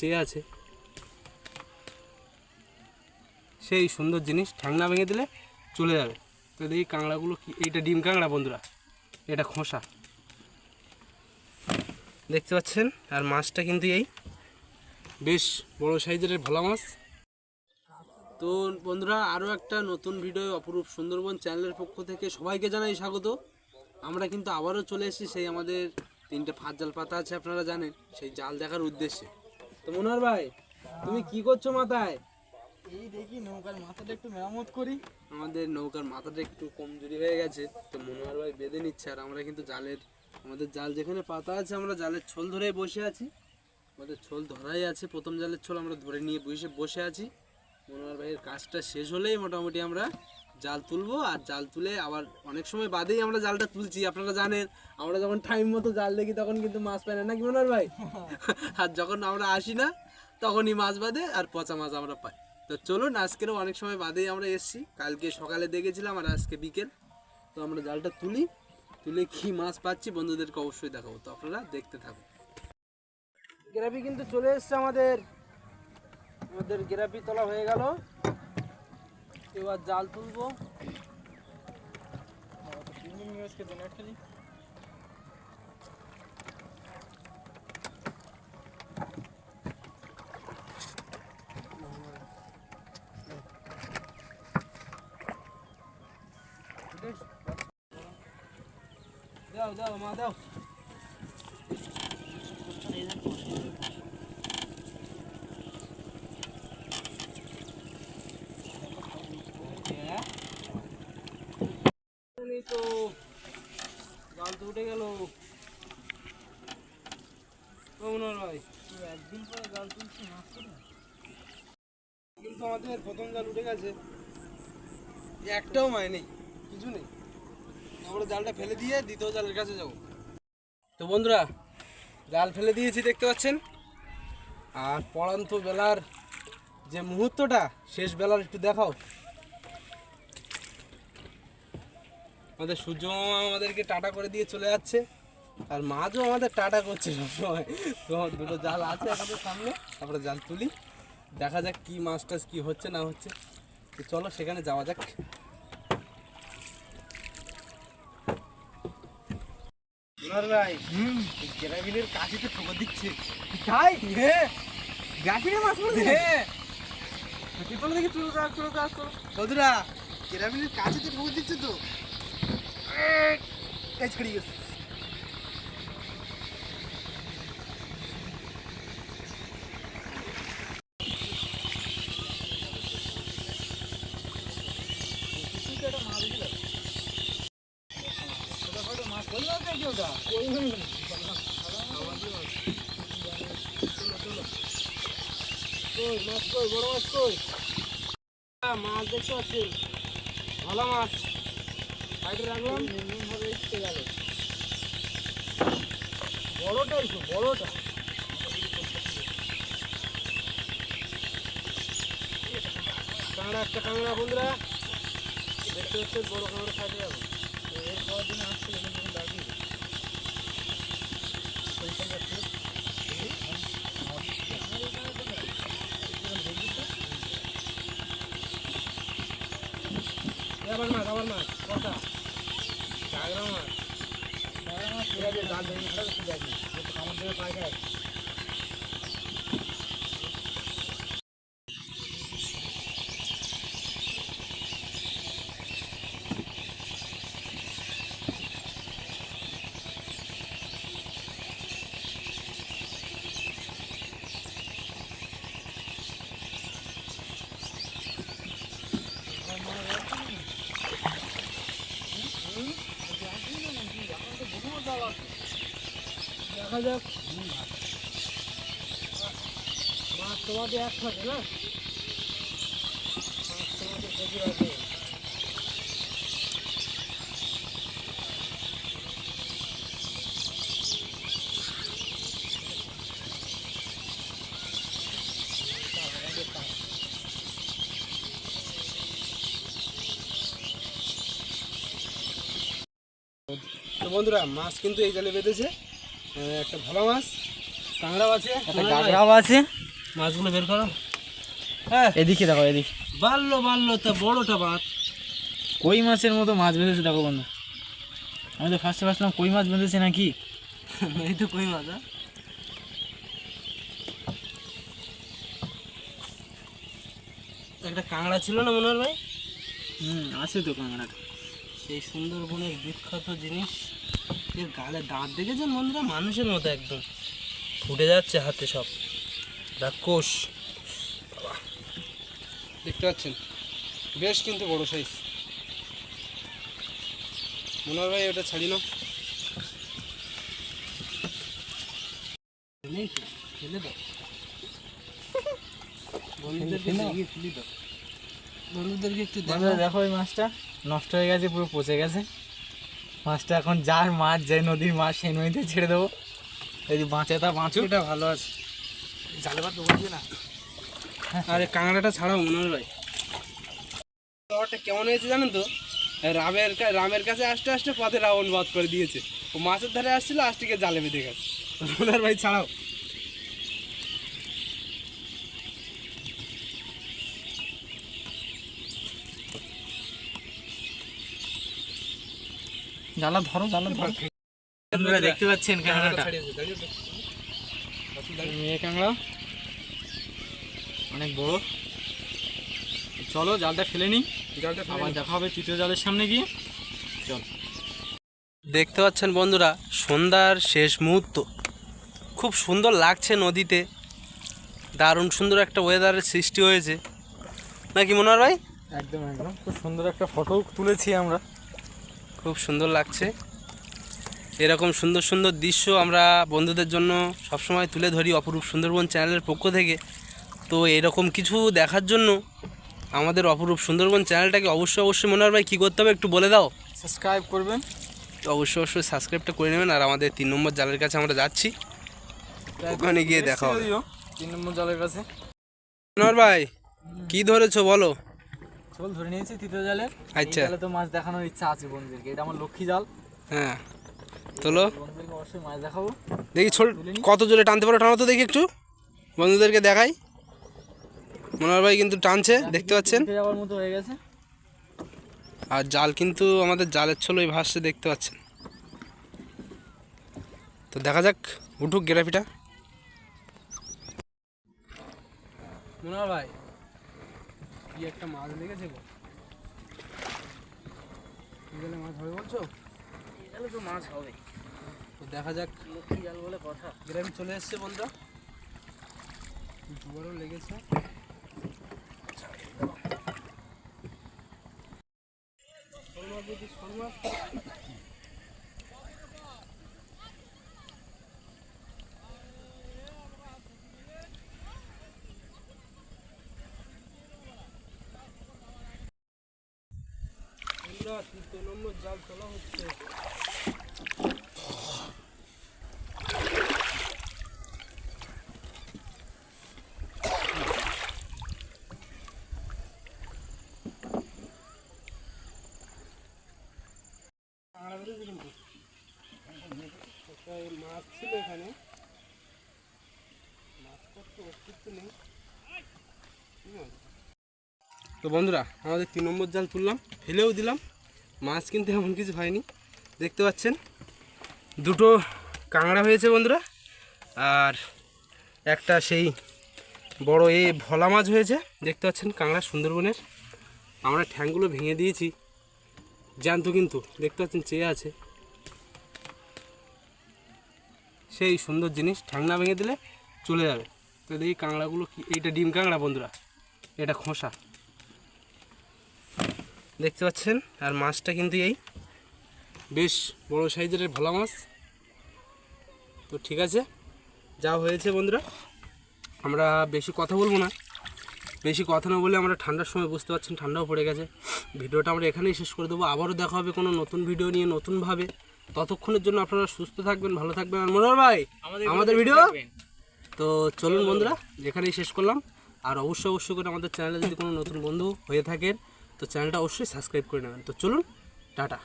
চেয়ে আছে। সেই সুন্দর জিনিস ঠ্যাংনা ভেঙে দিলে চলে যাবে। তো দেখি কাঁকড়াগুলো কি, এইটা ডিম কাঁকড়া বন্ধুরা, এটা খোসা। দেখতে পাচ্ছেন? আর মাছটা কিন্তু এই বেশ বড় সাইজের ভালো মাছ। তো বন্ধুরা আরও একটা নতুন ভিডিও অপরূপ সুন্দরবন চ্যানেলের পক্ষ থেকে সবাইকে জানাই স্বাগত। আমরা কিন্তু আবারও চলে এসেছি সেই আমাদের তিনটে ফাঁস জাল পাতা আছে, আপনারা জানেন, সেই জাল দেখার উদ্দেশ্যে। তো মনোহর ভাই তুমি কি করছ মাথায়? এই দেখি নৌকার মাথাটা একটু মেরামত করি। আমাদের নৌকার মাথাটা একটু কমজোরি হয়ে গেছে তো মনোহর ভাই বেঁধে নিচ্ছে আর আমরা কিন্তু জালের আমাদের জাল যেখানে পাতা আছে আমরা জালের ছোল ধরে বসে আছি। আমাদের ছোল ধরাই আছে প্রথম জালের ছোল আমরা ধরে নিয়ে বসে বসে আছি। মনোহর ভাইয়ের কাজটা শেষ হলেই মোটামুটি আমরা জাল তুলবো আর জাল তুলে আবার অনেক সময় বাদেই আমরা জালটা তুলছি আপনারা জানেন। আমরা যখন টাইম মতো জাল দেখি তখন কিন্তু মাছ পাই না। নাকি মনোহর ভাই? আর যখন আমরা আসি না তখনই মাছ বাদে আর পচা মাছ আমরা পাই। তো চলুন আজকেরও অনেক সময় বাদেই আমরা এসেছি। কালকে সকালে দেখেছিলাম আর আজকে বিকেল। তো আমরা জালটা তুলি। তুলে কি মাছ পাচ্ছি বন্ধুদেরকে অবশ্যই দেখাবো। তো আপনারা দেখতে থাকুন। গ্রাফি কিন্তু চলে এসছে আমাদের। আমাদের গ্রাফি তোলা হয়ে গেল। এবার জাল তুলবো আজকে জেনারেট খালি দাও দাও মা দাও এই তো জাল তো উঠে গেল। কমনার ভাই। একদিন পরে জাল তুলছি মাছ কিন্তু আমাদের প্রথম জাল উঠে গেছে। একটাও মায় নেই কিছু নেই। আমরা জালটা ফেলে দিয়ে দ্বিতীয় জালের কাছে যাব। তো বন্ধুরা জাল ফেলে দিয়েছি দেখতে পাচ্ছেন? আর পড়ান্ত বেলার যে মুহূর্তটা শেষ বেলার একটু দেখাও। আমাদের সূর্য মামা আমাদেরকে টাটা করে দিয়ে চলে যাচ্ছে। আর মাছও আমাদের টাটা করছে সবসময়। তো দুটো জাল আছে আমাদের সামনে আমরা জাল তুলি। দেখা যাক কি মাছ টাছ কী হচ্ছে না হচ্ছে। তো চলো সেখানে যাওয়া যাক। ভাই গ্রাভিলের কাছে তো ঠোকর দিচ্ছে। তাই? হ্যাঁ গ্রাফিনে মাছ পড়ছে? হ্যাঁ চলো দেখি চলো চলো চলো চলো চলো বন্ধুরা গ্রাভিলের কাছে তো ঠোকর দিচ্ছে তো। কাজ করি গেছে মাছ বলল নাকি ওটা কই মাছ কই বড় মাছ কই হ্যাঁ, মাছ দেখতে পাচ্ছি ভালো মাছ সাইডে রাখলাম। ভাবে এসে গেল বড়টা একটু, বড়টা। কাঁকড়া, একটা কাঁকড়া বন্ধুরা। দেখতে হচ্ছে বড় কাঁকড়া সাইডে যাব। এর দিন আসছিল কিন্তু এখন ডাকি আবার মাছ আবার মাছ, কটা কাঁকড়া মাছ ঠিক আছে জাল ভেঙে আমাদের একটু দেখি যাক। মাছ তোমাদের এক থাকে না তো বন্ধুরা মাছ কিন্তু এই জালে বেঁধেছে। একটা ভালো মাছ কাঁকড়াও আছে একটা গাগরাও আছে। মাছগুলো বের করো। হ্যাঁ। এদিকে দেখো এদিকে। বাড়লো বাড়লো তা বড়টা বাদ। কই মাছের মতো মাছ বেঁধেছে দেখো বন্ধু। আমি তো ফার্স্টে ভাবছিলাম কই মাছ বেঁধেছে নাকি? এই তো কই মাছ হ্যাঁ? একটা কাঁকড়া ছিল না মনোহর ভাই? হুম আছে তো কাঁকড়াটা। সেই সুন্দরবনের বিখ্যাত জিনিস। এর গালে দাঁত দেখেছেন বন্ধুরা? মানুষের মতো একদম। ফুটে যাচ্ছে হাতে সব। রাক্ষস। দেখতে পাচ্ছেন? বেশ কিন্তু বড় সাইজ মনোহর ভাই ওটা ছাড়ি না নেই ফেলে দাও বন্ধুদেরকে দেখিয়ে দাও বন্ধুদেরকে একটু দেখো ওই মাছটা। নষ্ট হয়ে গেছে পুরো পচে গেছে। মাছটা এখন যার মাছ যে নদীর মাছ সেই নদীতে ছেড়ে দেবো। যদি বাঁচে তা বাঁচু এটা ভালো আছে। জালে ভাত বলছি না? আরে কাঁকড়াটা ছাড়াও মনে ভাই। খাবারটা কেমন হয়েছে জানেন তো? রামের রামের কাছে আসতে আসতে পথে রাবণ বধ করে দিয়েছে। ও মাছের ধারে আসছিল আসটিকে জালে বেঁধে গেছে। ভাই ছাড়াও। জ্বালা ধরো জ্বালা ধরো। আপনারা দেখতে পাচ্ছেন। মেয়ে কাঁকড়া অনেক বড়। চলো জালটা ফেলে নিই। জলটা আবার দেখা হবে তৃতীয় জালের সামনে গিয়ে। চল। দেখতে পাচ্ছেন বন্ধুরা সন্ধ্যার শেষ মুহূর্ত। খুব সুন্দর লাগছে নদীতে। দারুণ সুন্দর একটা ওয়েদারের সৃষ্টি হয়েছে। নাকি মনোহর ভাই? একদম একদম। খুব সুন্দর একটা ফটো তুলেছি আমরা। খুব সুন্দর লাগছে। এরকম সুন্দর সুন্দর দৃশ্য আমরা বন্ধুদের জন্য সবসময় তুলে ধরি অপরূপ সুন্দরবন চ্যানেলের পক্ষ থেকে। তো এরকম কিছু দেখার জন্য আমাদের অপরূপ সুন্দরবন চ্যানেলটাকে অবশ্যই অবশ্যই মনোহর ভাই কী করতে হবে একটু বলে দাও। সাবস্ক্রাইব করবেন। তো অবশ্যই অবশ্যই সাবস্ক্রাইবটা করে নেবেন আর আমাদের তিন নম্বর জালের কাছে আমরা যাচ্ছি। ওখানে গিয়ে দেখা হবে। তিন নম্বর জালের কাছে। মনোহর ভাই কী ধরেছো বলো? চল ধরে নিয়েছি তৃতীয় জালে। আচ্ছা। জালে তো মাছ দেখানোর ইচ্ছা আছে বন্ধুদেরকে এটা আমার লক্ষ্মী জাল। হ্যাঁ। তোলো। বন্ধুদেরকে অবশ্যই মাছ দেখাবো। দেখি ছোট কত জোরে টানতে পারো টানো তো দেখি একটু। বন্ধুদেরকে দেখাই। মনোহর ভাই কিন্তু টানছে দেখতে পাচ্ছেন? যাওয়ার মতো হয়ে গেছে। আর জাল কিন্তু আমাদের জালের ছলোই ভাসছে দেখতে পাচ্ছেন। তো দেখা যাক উঠুক গ্রাফিটা মনোহর ভাই কি একটা মাছ লেগেছে গো? কি মাছ হবে বলছো? গেলে তো মাছ হবে। তো দেখা যাক। লক্ষ্মী জাল বলে কথা। গ্রামে চলে এসছে বন্ধু দুবারও লেগেছে। শোল মাছ যদি শোল মাছ বন্ধুরা, তৃতীয় নম্বর জাল হচ্ছে মাছ ছিল এখানে তো বন্ধুরা, আমাদের তিন নম্বর জাল তুললাম, ফেলেও দিলাম। মাছ কিন্তু এমন কিছু হয়নি। দেখতে পাচ্ছেন? দুটো কাঁকড়া হয়েছে বন্ধুরা, আর একটা সেই বড় এ ভোলা মাছ হয়েছে। দেখতে পাচ্ছেন কাঁকড়া সুন্দরবনের। আমরা ঠ্যাংগুলো ভেঙে দিয়েছি। জ্যান্ত কিন্তু, দেখতে পাচ্ছেন চেয়ে আছে। সেই সুন্দর জিনিস ঠ্যাং না ভেঙে দিলে চলে যাবে। তো দেখি কাঁকড়াগুলো কি, এইটা ডিম কাঁকড়া বন্ধুরা, এটা খোসা। দেখতে পাচ্ছেন? আর মাছটা কিন্তু এই বেশ বড় সাইজের ভোলা মাছ। তো ঠিক আছে যা হয়েছে বন্ধুরা আমরা বেশি কথা বলব না। বেশি কথা না বলে আমরা ঠান্ডার সময় বুঝতে পারছেন ঠান্ডাও পড়ে গেছে। ভিডিওটা আমরা এখানেই শেষ করে দেবো। আবারও দেখা হবে কোনো নতুন ভিডিও নিয়ে নতুনভাবে। ততক্ষণের জন্য আপনারা সুস্থ থাকবেন ভালো থাকবেন। আর মনোহর ভাই আমাদের ভিডিও তো চলুন বন্ধুরা যেখানেই শেষ করলাম। আর অবশ্যই অবশ্যই করে আমাদের চ্যানেলে যদি কোনো নতুন বন্ধু হয়ে থাকেন তো চ্যানেলটা অবশ্যই সাবস্ক্রাইব করে নেবেন। তো চলুন টাটা।